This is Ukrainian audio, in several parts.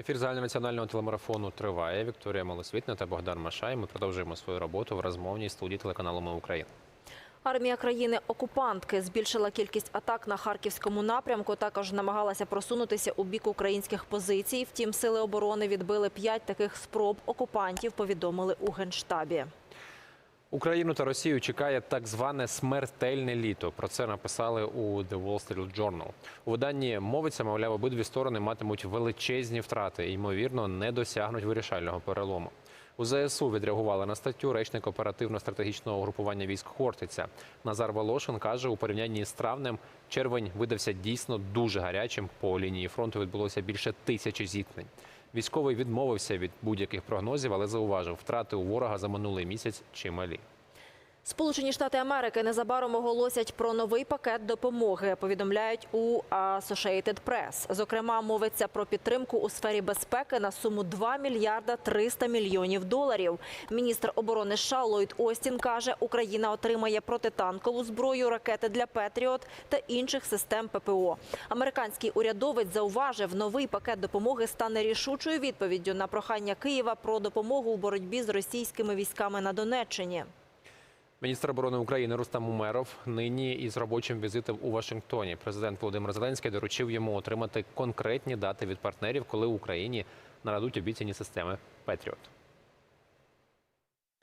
Ефір загальнонаціонального телемарафону триває. Вікторія Малосвітна та Богдан Машай. Ми продовжуємо свою роботу в розмовній студії телеканалу Ми Україна. Армія країни-окупантки збільшила кількість атак на харківському напрямку. Також намагалася просунутися у бік українських позицій. Втім, сили оборони відбили п'ять таких спроб окупантів. Повідомили у генштабі. Україну та Росію чекає так зване смертельне літо. Про це написали у The Wall Street Journal. У виданні мовиться, мовляв, обидві сторони матимуть величезні втрати і, ймовірно, не досягнуть вирішального перелому. У ЗСУ відреагували на статтю речник оперативно-стратегічного угрупування військ Хортиця. Назар Волошин каже, у порівнянні з травнем червень видався дійсно дуже гарячим. По лінії фронту відбулося більше тисячі зіткнень. Військовий відмовився від будь-яких прогнозів, але зауважив, втрати у ворога за минулий місяць чималі. Сполучені Штати Америки незабаром оголосять про новий пакет допомоги. Повідомляють у Associated Press. Зокрема, мовиться про підтримку у сфері безпеки на суму 2 мільярда 300 мільйонів доларів. Міністр оборони США Ллойд Остін каже, Україна отримає протитанкову зброю, ракети для Петріот та інших систем ППО. Американський урядовець зауважив, новий пакет допомоги стане рішучою відповіддю на прохання Києва про допомогу у боротьбі з російськими військами на Донеччині. Міністр оборони України Рустам Умеров нині із робочим візитом у Вашингтоні. Президент Володимир Зеленський доручив йому отримати конкретні дати від партнерів, коли Україні нададуть обіцяні системи Петріот.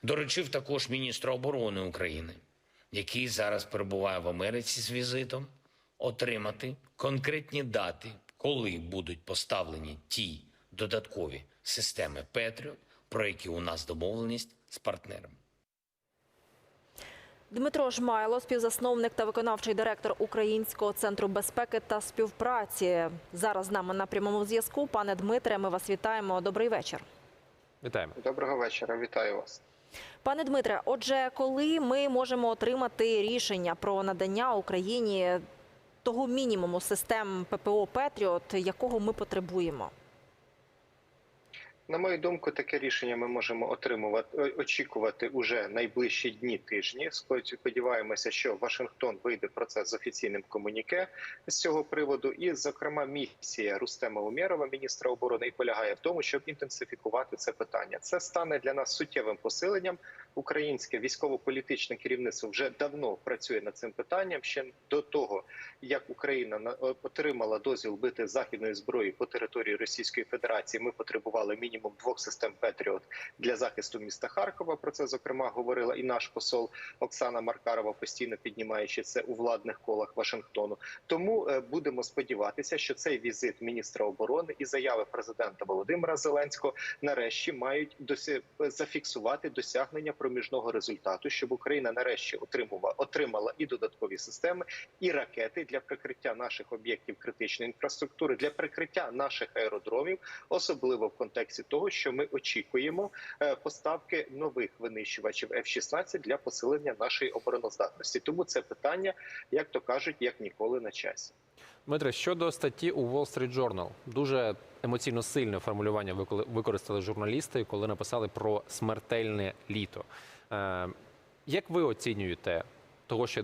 Доручив також міністра оборони України, який зараз перебуває в Америці з візитом, отримати конкретні дати, коли будуть поставлені ті додаткові системи Петріот, про які у нас домовленість з партнерами. Дмитро Жмайло, співзасновник та виконавчий директор Українського центру безпеки та співпраці. Зараз з нами на прямому зв'язку. Пане Дмитре, ми вас вітаємо. Добрий вечір. Вітаємо. Доброго вечора, вітаю вас. Пане Дмитре, отже, коли ми можемо отримати рішення про надання Україні того мінімуму систем ППО Петріот, якого ми потребуємо? На мою думку, таке рішення ми можемо отримувати очікувати уже найближчі дні тижні. Сподіваємося, що Вашингтон вийде про це з офіційним комуніке з цього приводу. І, зокрема, місія Рустема Умєрова, міністра оборони, і полягає в тому, щоб інтенсифікувати це питання. Це стане для нас суттєвим посиленням. Українське військово-політичне керівництво вже давно працює над цим питанням. Ще до того, як Україна на- отримала дозвіл бити західної зброї по території Російської Федерації, ми потребували мінімум двох систем Петріот для захисту міста Харкова. Про це зокрема говорила і наш посол Оксана Маркарова, постійно піднімаючи це у владних колах Вашингтону. Тому е, будемо сподіватися, що цей візит міністра оборони і заяви президента Володимира Зеленського нарешті мають досі зафіксувати досягнення проміжного результату, щоб Україна нарешті отримувала отримала і додаткові системи, і ракети для прикриття наших об'єктів критичної інфраструктури, для прикриття наших аеродромів, особливо в контексті того, що ми очікуємо е, поставки нових винищувачів F-16 для посилення нашої обороноздатності. Тому це питання, як то кажуть, як ніколи на часі. Дмитре, щодо статті у Wall Street Journal, дуже емоційно сильне формулювання використали журналісти, коли написали про смертельне літо. Е, як ви оцінюєте того, що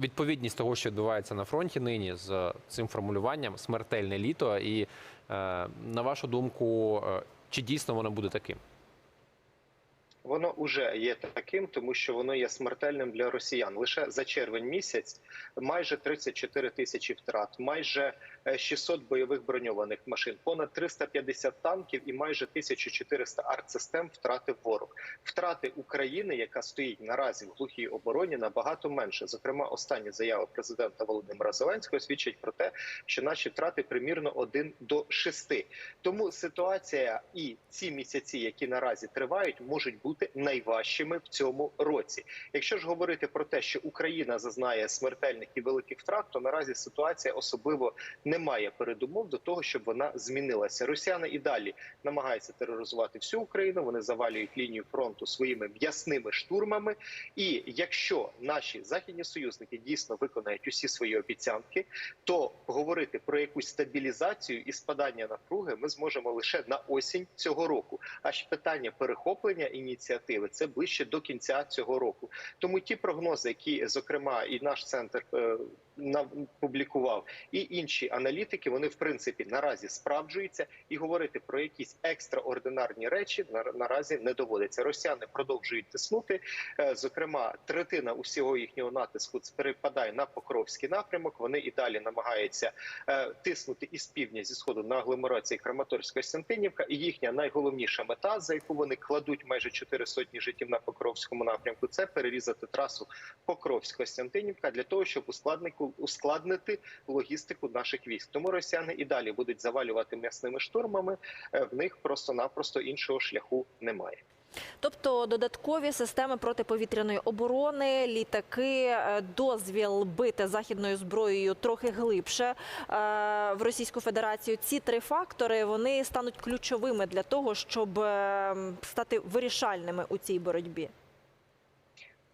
відповідність того, що відбувається на фронті нині з цим формулюванням смертельне літо? І е, на вашу думку, е, чи дійсно воно буде таким? Воно вже є таким, тому що воно є смертельним для росіян. Лише за червень місяць майже 34 тисячі втрат, майже е, 600 бойових броньованих машин, понад 350 танків і майже 1400 артсистем втратив ворог. Втрати України, яка стоїть наразі в глухій обороні, набагато менше. Зокрема, остання заява президента Володимира Зеленського свідчить про те, що наші втрати примірно 1 до 6. Тому ситуація і ці місяці, які наразі тривають, можуть бути найважчими в цьому році. Якщо ж говорити про те, що Україна зазнає смертельних і великих втрат, то наразі ситуація особливо не має передумов до того, щоб вона змінилася. Росіяни і далі намагаються тероризувати всю Україну. Вони завалюють лінію фронту своїми м'ясними штурмами. І якщо наші західні союзники дійсно виконають усі свої обіцянки, то говорити про якусь стабілізацію і спадання напруги ми зможемо лише на осінь цього року. Аж питання перехоплення ініціативи це ближче до кінця цього року. Тому ті прогнози, які зокрема і наш центр е, публікував, і інші аналітики вони в принципі наразі справджуються, і говорити про якісь екстраординарні речі на, наразі не доводиться. Росіяни продовжують тиснути. Е, Зокрема, третина усього їхнього натиску перепадає на Покровський напрямок. Вони і далі намагаються е, тиснути із півдня зі сходу на агломерації Краматорська Сантинівка. І їхня найголовніша мета, за яку вони кладуть майже чотири сотні життів на Покровському напрямку, це перерізати трасу Покровська Сантинівка для того, щоб ускладнику ускладнити логістику наших військ. Тому росіяни і далі будуть завалювати м'ясними штурмами. Е, В них просто-напросто іншого шляху немає. Тобто додаткові системи протиповітряної оборони, літаки, е, дозвіл бити західною зброєю трохи глибше е, в Російську Федерацію. Ці три фактори вони стануть ключовими для того, щоб стати вирішальними у цій боротьбі.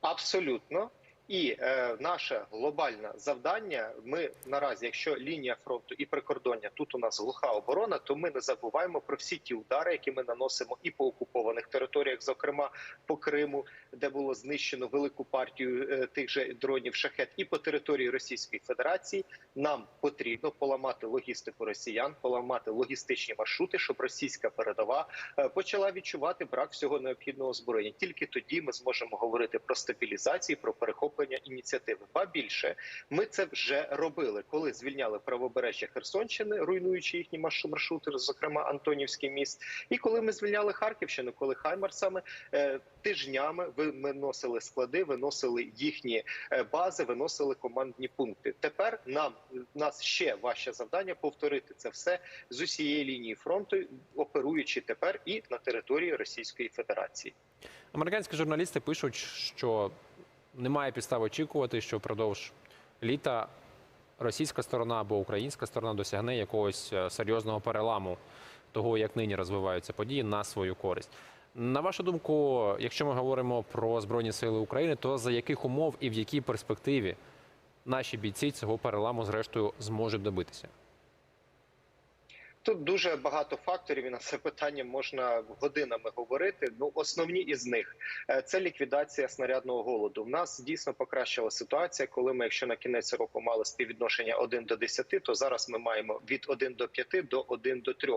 Абсолютно. І е, наше глобальне завдання. Ми наразі, якщо лінія фронту і прикордоння тут у нас глуха оборона, то ми не забуваємо про всі ті удари, які ми наносимо і по окупованих територіях, зокрема по Криму, де було знищено велику партію е, тих же дронів шахет, і по території Російської Федерації. Нам потрібно поламати логістику росіян, поламати логістичні маршрути, щоб російська передова е, почала відчувати брак всього необхідного озброєння. Тільки тоді ми зможемо говорити про стабілізацію, про перехоплення ініціативи. Ба більше ми це вже робили, коли звільняли правобережжя Херсонщини, руйнуючи їхні марш- маршрути, зокрема Антонівський міст. І коли ми звільняли Харківщину, коли Хаймарсами е, тижнями ви- виносили склади, виносили їхні е, бази, виносили командні пункти. Тепер нам нас ще важче завдання повторити це все з усієї лінії фронту, оперуючи тепер і на території Російської Федерації. Американські журналісти пишуть, що немає підстав очікувати, що впродовж літа російська сторона або українська сторона досягне якогось е, серйозного переламу того, як нині розвиваються події на свою користь. На вашу думку, якщо ми говоримо про збройні сили України, то за яких умов і в якій перспективі наші бійці цього переламу зрештою зможуть добитися? Тут дуже багато факторів, і на це питання можна годинами говорити. Ну, основні із них е, це ліквідація снарядного голоду. В нас дійсно покращила ситуація, коли ми, якщо на кінець року мали співвідношення 1 до 10, то зараз ми маємо від 1 до 5 до 1 до 3,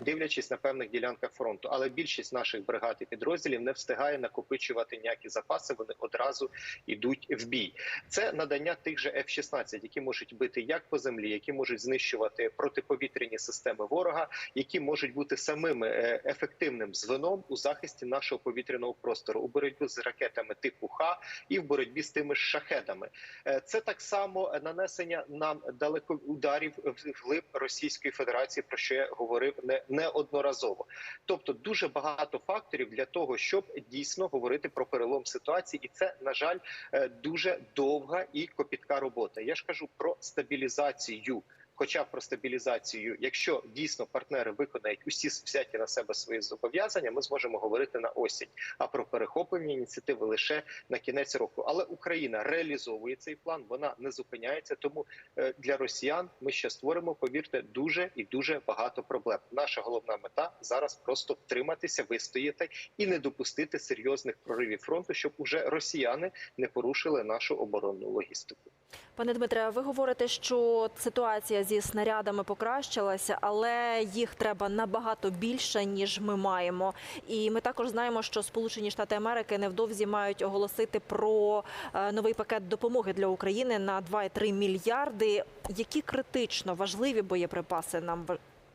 дивлячись на певних ділянках фронту. Але більшість наших бригад і підрозділів не встигає накопичувати ніякі запаси. Вони одразу йдуть в бій. Це надання тих же F-16, які можуть бити як по землі, які можуть знищувати протиповітряні системи ворога, які можуть бути самими е, ефективним звеном у захисті нашого повітряного простору у боротьбі з ракетами типу Х і в боротьбі з тими шахедами. Е, Це так само нанесення нам далеко ударів в глиб Російської Федерації, про що я говорив не неодноразово. Тобто дуже багато факторів для того, щоб дійсно говорити про перелом ситуації, і це на жаль е, дуже довга і копітка робота. Я ж кажу про стабілізацію. Хоча б про стабілізацію, якщо дійсно партнери виконають усі взяті на себе свої зобов'язання, ми зможемо говорити на осінь. А про перехоплення ініціативи лише на кінець року. Але Україна реалізовує цей план, вона не зупиняється. Тому е, для росіян ми ще створимо, повірте, дуже і дуже багато проблем. Наша головна мета зараз просто втриматися, вистояти і не допустити серйозних проривів фронту, щоб уже росіяни не порушили нашу оборонну логістику. Пане Дмитре, ви говорите, що ситуація зі снарядами покращилася, але їх треба набагато більше ніж ми маємо. І ми також знаємо, що Сполучені Штати Америки невдовзі мають оголосити про е, новий пакет допомоги для України на 2,3 мільярди. Які критично важливі боєприпаси нам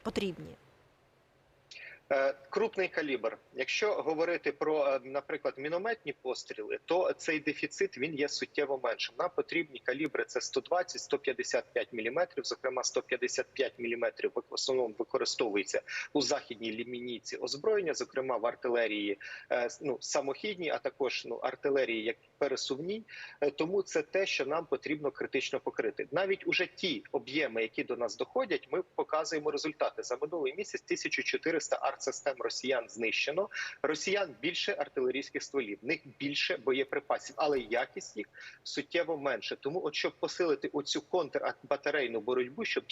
потрібні? Е, Крупний калібр. Якщо говорити про, е, наприклад, мінометні постріли, то цей дефіцит він є суттєво меншим. Нам потрібні калібри це 120-155 мм, зокрема 155 мм в основному використовується у західній лімінійці озброєння, зокрема в артилерії е, ну, самохідній, а також ну, артилерії як пересувній. Тому це те, що нам потрібно критично покрити. Навіть уже ті об'єми, які до нас доходять, ми показуємо результати за минулий місяць. 1400 артсистем росіян знищено. Росіян більше артилерійських стволів, в них більше боєприпасів, але якість їх суттєво менше. Тому, от щоб посилити оцю контрбатарейну боротьбу, щоб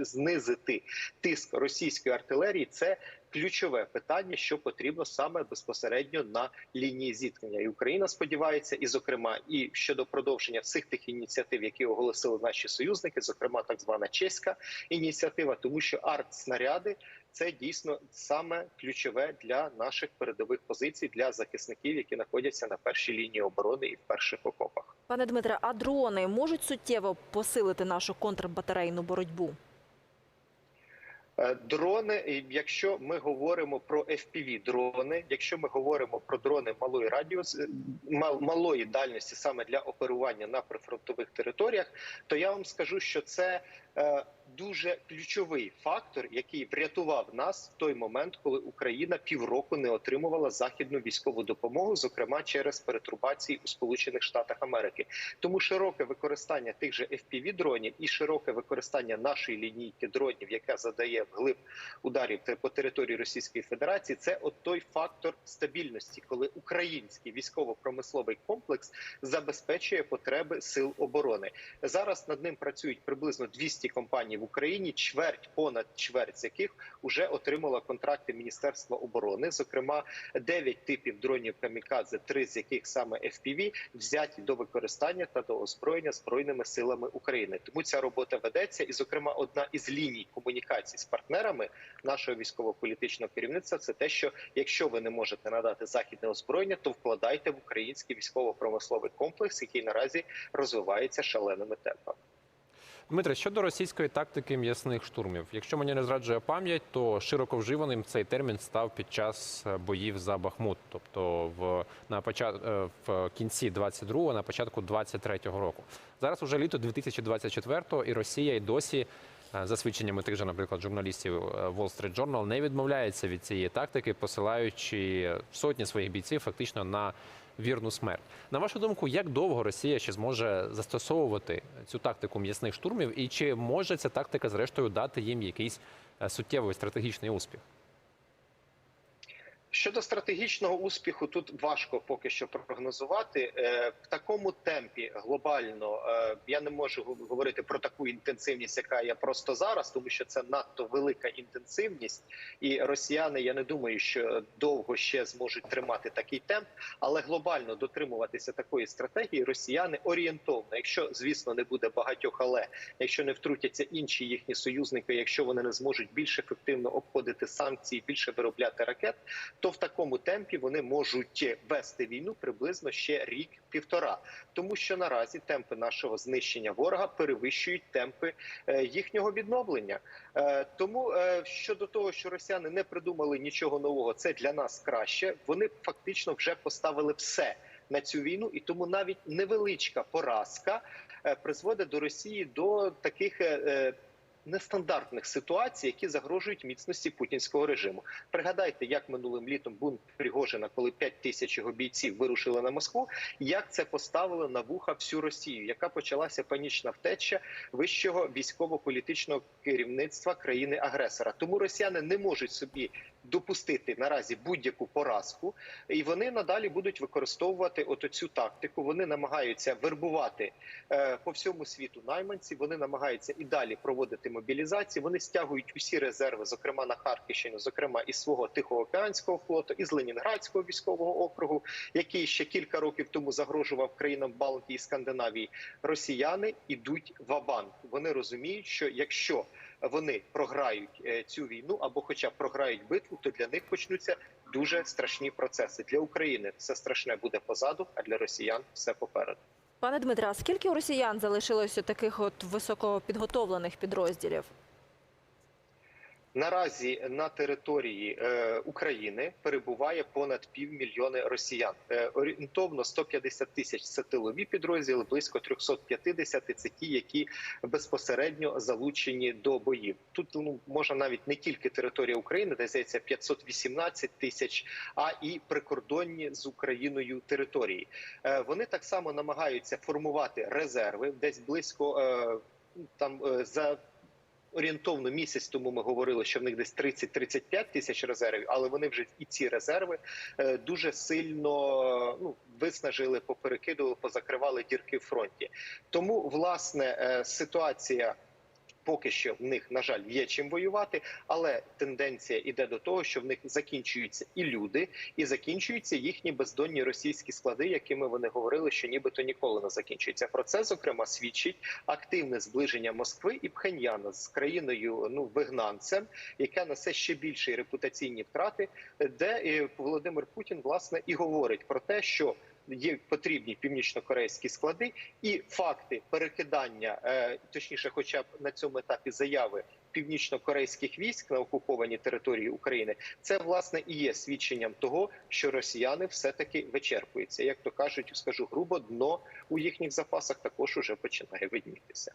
знизити тиск російської артилерії, це ключове питання, що потрібно саме безпосередньо на лінії зіткнення. І Україна сподівається, і зокрема, і щодо продовження всіх тих ініціатив, які оголосили наші союзники, зокрема так звана чеська ініціатива, тому що артснаряди це дійсно саме ключове для наших передових позицій для захисників, які знаходяться на першій лінії оборони і в перших окопах. Пане Дмитре, а дрони можуть суттєво посилити нашу контрбатарейну боротьбу? Е, Дрони, якщо ми говоримо про fpv дрони, якщо ми говоримо про дрони малої радіус е, малої дальності саме для оперування на прифронтових територіях, то я вам скажу, що це дуже ключовий фактор, який врятував нас в той момент, коли Україна півроку не отримувала західну військову допомогу, зокрема через перетрубації у Сполучених Штатах Америки. Тому широке використання тих же fpv дронів і широке використання нашої лінійки дронів, яка задає вглиб ударів по території Російської Федерації, це от той фактор стабільності, коли український військово-промисловий комплекс забезпечує потреби сил оборони. Зараз над ним працюють приблизно 200 компаній в Україні, чверть понад чверть з яких вже отримала контракти Міністерства оборони. Зокрема, 9 типів дронів камікадзе, три з яких саме FPV, взяті до використання та до озброєння збройними силами України. Тому ця робота ведеться, і зокрема, одна із ліній комунікації з партнерами нашого військово-політичного керівництва це те, що якщо ви не можете надати західне озброєння, то вкладайте в український військово-промисловий комплекс, який наразі розвивається шаленими темпами. Дмитре, щодо російської тактики м'ясних штурмів, якщо мені не зраджує пам'ять, то широко вживаним цей термін став під час е, боїв за Бахмут, тобто в на почат, е, в кінці 22-го, на початку 23-го року. Зараз уже літо 2024-го, і Росія й досі. е, За свідченнями тих же, наприклад, журналістів Wall Street Journal, не відмовляється від цієї тактики, посилаючи сотні своїх бійців фактично на вірну смерть. На вашу думку, як довго Росія ще зможе застосовувати цю тактику м'ясних штурмів, і чи може ця тактика, зрештою, дати їм якийсь е, суттєвий стратегічний успіх? Щодо стратегічного успіху, тут важко поки що прогнозувати Е, в такому темпі глобально. е, Я не можу говорити про таку інтенсивність, яка є просто зараз, тому що це надто велика інтенсивність, і росіяни. Я не думаю, що довго ще зможуть тримати такий темп, але глобально дотримуватися такої стратегії росіяни орієнтовно. Якщо звісно не буде багатьох, але якщо не втрутяться інші їхні союзники, якщо вони не зможуть більш ефективно обходити санкції, більше виробляти ракет, то в такому темпі вони можуть вести війну приблизно ще рік-півтора, тому що наразі темпи нашого знищення ворога перевищують темпи е, їхнього відновлення. Е, Тому е, щодо того, що росіяни не придумали нічого нового, це для нас краще. Вони фактично вже поставили все на цю війну, і тому навіть невеличка поразка призводить до Росії до таких. Нестандартних ситуацій, які загрожують міцності путінського режиму. Пригадайте, як минулим літом бунт Пригожина, коли 5 тисяч його бійців вирушили на Москву, як це поставило на вуха всю Росію, яка почалася панічна втеча вищого військово-політичного керівництва країни-агресора. Тому росіяни не можуть собі допустити наразі будь-яку поразку, і вони надалі будуть використовувати от цю тактику. Вони намагаються вербувати е, по всьому світу найманців. Вони намагаються і далі проводити мобілізацію. Вони стягують усі резерви, зокрема на Харківщину, зокрема із свого Тихоокеанського флоту, із Ленінградського військового округу, який ще кілька років тому загрожував країнам Балтії і Скандинавії. Росіяни ідуть в абанк. Вони розуміють, що якщо вони програють е, цю війну або, хоча б програють битву, то для них почнуться дуже страшні процеси. Для України все страшне буде позаду, а для росіян все попереду. Пане Дмитре, а скільки у росіян залишилося таких от високопідготовлених підрозділів? Наразі на території е, України перебуває понад півмільйони росіян. Е, орієнтовно 150 тисяч це тилові підрозділи, близько 350 – це ті, які безпосередньо залучені до боїв. Тут ну може навіть не тільки територія України, де здається 518 тисяч, а і прикордонні з Україною території. Е, вони так само намагаються формувати резерви, десь близько е, там за орієнтовно місяць тому ми говорили, що в них десь 30-35 тисяч резервів, але вони вже і ці резерви е, дуже сильно ну виснажили, поперекидували, позакривали дірки в фронті. Тому власне е, ситуація. Поки що в них на жаль є чим воювати, але тенденція іде до того, що в них закінчуються і люди, і закінчуються їхні бездонні російські склади, якими вони говорили, що нібито ніколи не закінчується. Про це зокрема свідчить активне зближення Москви і Пхеньяна з країною ну вигнанцем, яка несе ще більші репутаційні втрати, де е, Володимир Путін власне і говорить про те, що є потрібні північно-корейські склади, і факти перекидання, е, точніше, хоча б на цьому етапі заяви північно-корейських військ на окупованій території України, це власне і є свідченням того, що росіяни все таки вичерпуються. Як то кажуть, скажу грубо, дно у їхніх запасах також уже починає виднітися.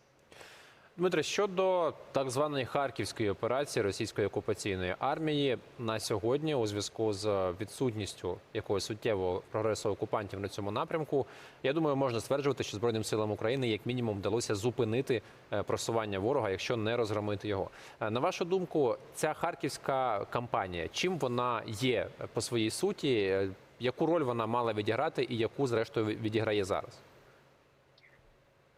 Дмитре, щодо так званої харківської операції російської окупаційної армії на сьогодні, у зв'язку з відсутністю якогось суттєвого прогресу окупантів на цьому напрямку, я думаю, можна стверджувати, що збройним силам України як мінімум вдалося зупинити е, просування ворога, якщо не розгромити його. Е, На вашу думку, ця харківська кампанія, чим вона є по своїй суті? Е, Яку роль вона мала відіграти, і яку зрештою відіграє зараз?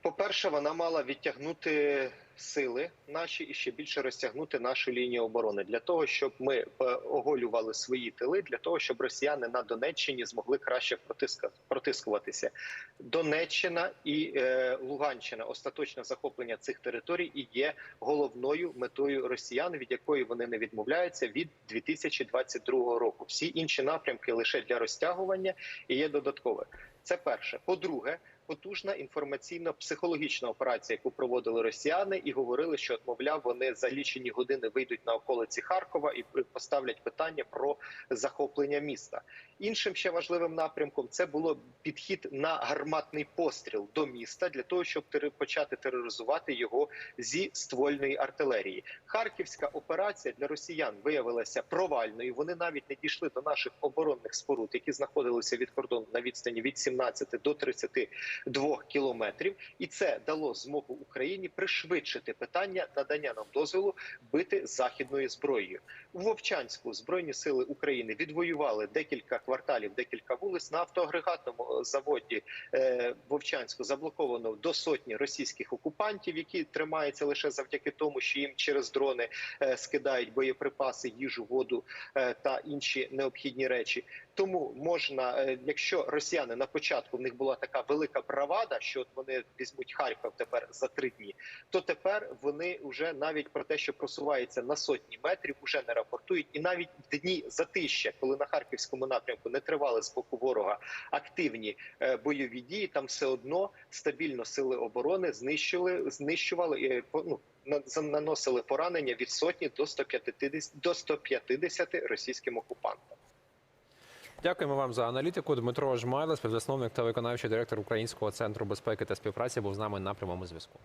По-перше, вона мала відтягнути сили наші і ще більше розтягнути нашу лінію оборони для того, щоб ми е, оголювали свої тили, для того, щоб росіяни на Донеччині змогли краще протискуватися. Донеччина і е, Луганщина, остаточне захоплення цих територій і є головною метою росіян, від якої вони не відмовляються від 2022 року. Всі інші напрямки лише для розтягування і є додаткове. Це перше. По-друге, потужна інформаційно-психологічна операція, яку проводили росіяни, і говорили, що мовляв, вони за лічені години вийдуть на околиці Харкова і поставлять питання про захоплення міста. Іншим ще важливим напрямком це було підхід на гарматний постріл до міста для того, щоб почати тероризувати його зі ствольної артилерії. Харківська операція для росіян виявилася провальною. Вони навіть не дійшли до наших оборонних споруд, які знаходилися від кордону на відстані від 17 до 32 кілометрів, і це дало змогу Україні пришвидшити питання надання нам дозволу бити західною зброєю. У Вовчанську збройні сили України відвоювали декілька кварталів, декілька вулиць на автоагрегатному е, заводі е, Вовчанську заблоковано до сотні російських окупантів, які тримаються лише завдяки тому, що їм через дрони е, скидають боєприпаси, їжу, воду та інші необхідні речі. Тому можна, е, якщо росіяни на початку в них була така велика бравада, що от вони візьмуть Харків тепер за три дні, то тепер вони вже навіть про те, що просувається на сотні метрів, уже не рапортують. І навіть в дні затища, коли на харківському напрямку не тривали з боку ворога активні е, бойові дії, там все одно стабільно сили оборони знищили, знищували і ну, наносили поранення від сотні до 150, до 150 російським окупантам. Дякуємо вам за аналітику. Дмитро Жмайло, співзасновник та виконавчий директор Українського центру безпеки та співпраці, був з нами на прямому зв'язку.